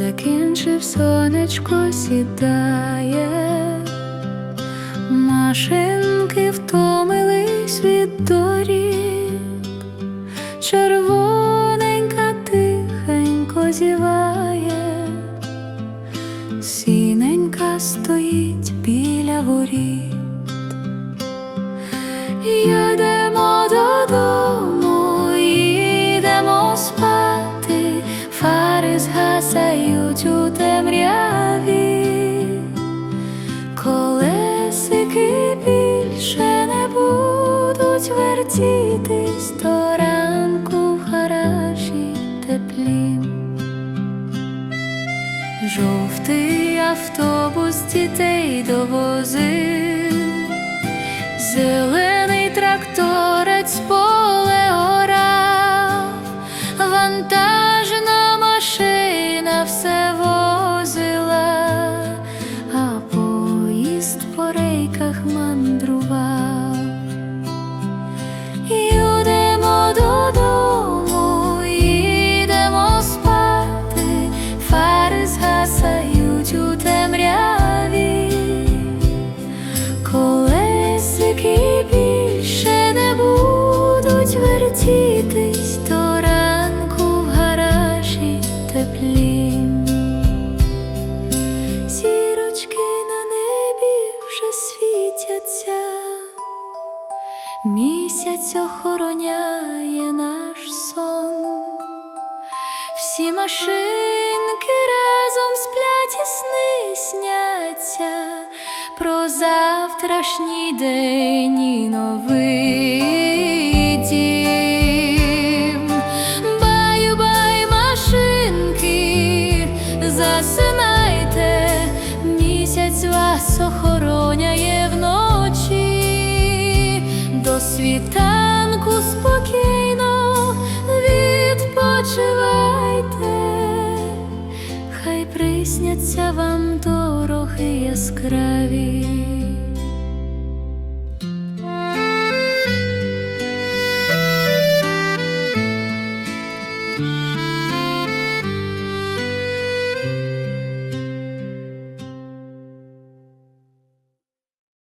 бачив, сонечко сідає, машинки втомились від доріг, червоненька тихенько зіває, сіненька стоїть біля воріт. Їдемо згасають у темряві, колесики більше не будуть вертітись до ранку в гаражі теплі. Жовтий автобус дітей довозив. Зелений рейках мандрував. Світяться, місяць охороняє наш сон. Всі машинки разом сплять і сни сняться про завтрашній день і новий дім. Баю-бай, машинки, засинайте, місяць вас охороняє хай присняться вам дороги яскраві.